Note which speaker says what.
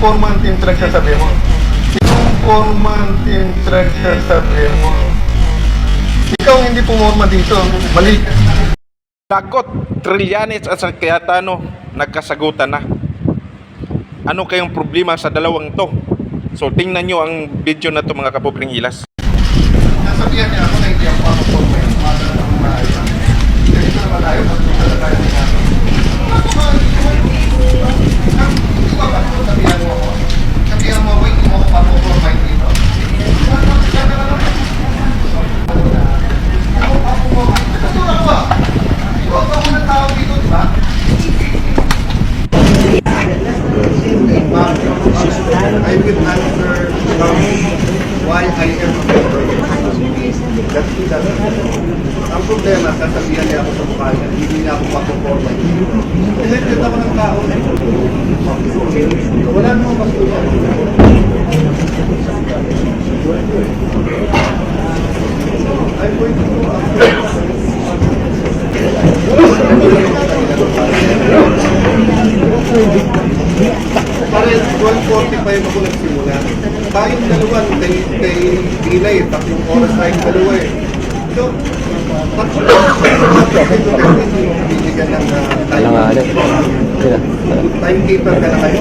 Speaker 1: four-month yung truck sasabi mo. Yung four-month yung truck sasabi mo. Ikaw hindi pumorma dito. Mali.
Speaker 2: Dagot, Trillanes at San Cayetano, nagkasagutan na. Ano kayong problema sa dalawang to? So tingnan nyo ang video na to mga kapobring ilas.
Speaker 1: Nasabihan niya ako na hindi ako makaporma yung mga dalawang malayo. Ganito na malayo, mas magdala tayo ng ano. Ako ba, hindi ko ba sabihan mo ako? Sabihan mo ako, hindi mo ako mapoporma yung dito. Kasi ako ba? Ikaw ba ako ng tao dito, di ba? I will answer um, why I am a member. That's it. Ang problema, sasabihan niya ako sa mukha niya, hindi niya ako mapoporma. Elected ako ng tao. Wala namang basura. I'm going to go after. 12.45 ako nagsimula. Tayong dalawa, kay, kay Dila eh, tapos yung oras tayong dalawa eh. So, tatlo bibigyan ng uh, time.
Speaker 3: Alanganin. Sila.
Speaker 1: Timekeeper ka na kayo.